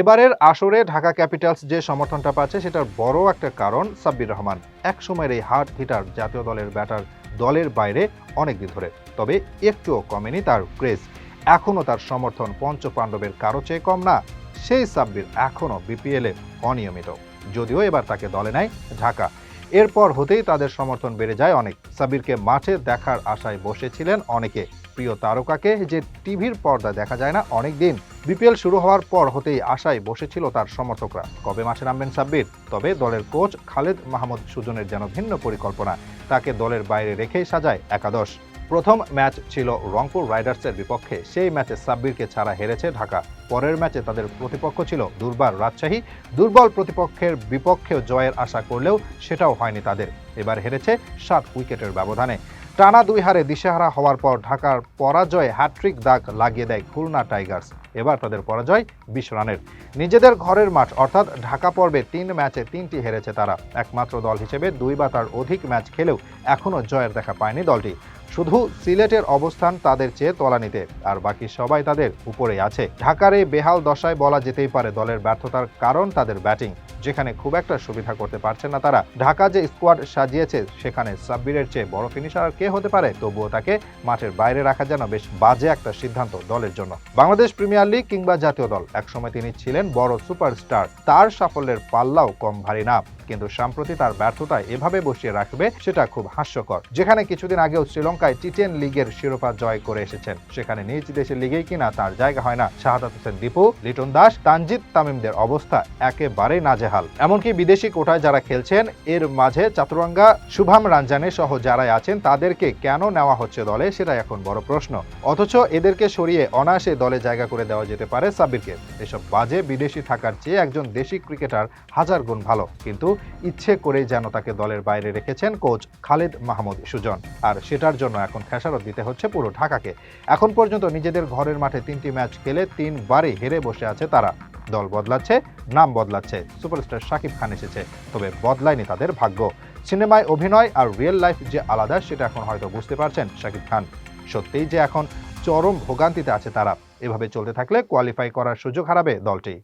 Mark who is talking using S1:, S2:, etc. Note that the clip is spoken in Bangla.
S1: এবারের আসরে ঢাকা ক্যাপিটালস যে সমর্থনটা পাচ্ছে সেটার বড় একটা কারণ সাব্বির রহমান। এক সময়ের এই হার্ট হিটার জাতীয় দলের ব্যাটার দলের বাইরে অনেক দিন ধরে। তবে একটুও কমেনি তার ক্রেজ। এখনও তার সমর্থন পঞ্চ পাণ্ডবের কারও চেয়ে কম না, সেই সাব্বির এখনও বিপিএলে অনিয়মিত। যদিও এবার তাকে দলে নেয় ঢাকা। এরপর হতেই তাদের সমর্থন বেড়ে যায় অনেক। সাব্বিরকে মাঠে দেখার আশায় বসেছিলেন অনেকে। প্রিয় তারকাকে যে টিভির পর্দা দেখা যায় না অনেক দিন বিপিএল শুরু হওয়ার পর হতেই আশায় বসেছিল তার সমর্থকরা। কবে মাঠে নামবেন সাব্বির? তবে দলের কোচ খালেদ মাহমুদ সুজনের যেন ভিন্ন পরিকল্পনা, তাকে দলের বাইরে রেখেই সাজায় একাদশ। প্রথম ম্যাচ ছিল রংপুর রাইডার্সের বিপক্ষে। সেই ম্যাচে সাব্বিরকে ছাড়া হেরেছে ঢাকা। পরের ম্যাচে তাদের প্রতিপক্ষ ছিল দুর্বার রাজশাহী। দুর্বল প্রতিপক্ষের বিপক্ষেও জয়ের আশা করলেও সেটাও হয়নি তাদের। এবার হেরেছে সাত উইকেটের ব্যবধানে। টানা দুই হারে দিশেহারা হওয়ার পর ঢাকার পরাজয়ে হ্যাট্রিক দাগ লাগিয়ে দেয় খুলনা টাইগার্স। এবার তাদের পরাজয় বিশ রানের। নিজেদের ঘরের মাঠ, অর্থাৎ ঢাকা পর্বে তিন ম্যাচে তিনটি হেরেছে তারা। একমাত্র দল হিসেবে দুই বা তার অধিক ম্যাচ খেলেও এখনও জয়ের দেখা পায়নি দলটি। শুধু সিলেটের অবস্থান তাদের চেয়ে তলানিতে, আর বাকি সবাই তাদের উপরেই আছে। ঢাকার এই বেহাল দশায় বলা যেতেই পারে দলের ব্যর্থতার কারণ তাদের ব্যাটিং। যেখানে খুব একটা সুবিধা করতে পারছে না তারা। ঢাকা যে স্কোয়াড সাজিয়েছে, সেখানে সাব্বিরের চেয়ে বড় ফিনিশার কে হতে পারে? তবুও তাকে মাঠের বাইরে রাখা যেন বেশ বাজে একটা সিদ্ধান্ত দলের জন্য। বাংলাদেশ প্রিমিয়ার লিগ কিংবা জাতীয় দল, একসময় তিনি ছিলেন বড় সুপারস্টার। তার সাফল্যের পাল্লাও কম ভারী না। কিন্তু সম্প্রতি তার ব্যর্থতায় এভাবে বসিয়ে রাখবে, সেটা খুব হাস্যকর। যেখানে কিছুদিন আগেও শ্রীলঙ্কায় টি টেন লিগের শিরোপা জয় করে এসেছেন। সেখানে নিজ দেশের লিগেই কিনা তার জায়গা হয় না। শাহাদাত হোসেন দীপু, লিটন দাস, তানজিদ তামিমদের অবস্থা একেবারেই নাজেহাল এমনকি বিদেশি কোটায় যারা খেলছেন, এর মাঝে চাতুরাঙ্গা শুভাম রাঞ্জানে সহ যারাই আছেন, তাদেরকে কেন নেওয়া হচ্ছে দলে সেটা এখন বড় প্রশ্ন। অথচ এদেরকে সরিয়ে অনায়াসে দলে জায়গা করে দেওয়া যেতে পারে সাব্বিরকে। এসব বাজে বিদেশি থাকার চেয়ে একজন দেশি ক্রিকেটার হাজার গুণ ভালো। কিন্তু ইচ্ছে করে যেন তাকে দলের বাইরে রেখেছেন কোচ খালেদ মাহমুদ সুজন। আর সেটার জন্য এখন খেসারত দিতে হচ্ছে পুরো ঢাকাকে। এখন পর্যন্ত নিজেদের ঘরের মাঠে তিনটি ম্যাচ খেলে তিনবারই হেরে বসে আছে তারা। দল বদলাচ্ছে, নাম বদলাচ্ছে। সুপারস্টার শাকিব খান এসেছে, তবে বদলায়নি তাদের ভাগ্য। সিনেমায় অভিনয় আর রিয়েল লাইফ যে আলাদা, সেটা এখন হয়তো বুঝতে পারছেন শাকিব খান। সত্যিই যে এখন চরম ভোগান্তিতে আছে তারা। এভাবে চলতে থাকলে কোয়ালিফাই করার সুযোগ হারাবে দলটি।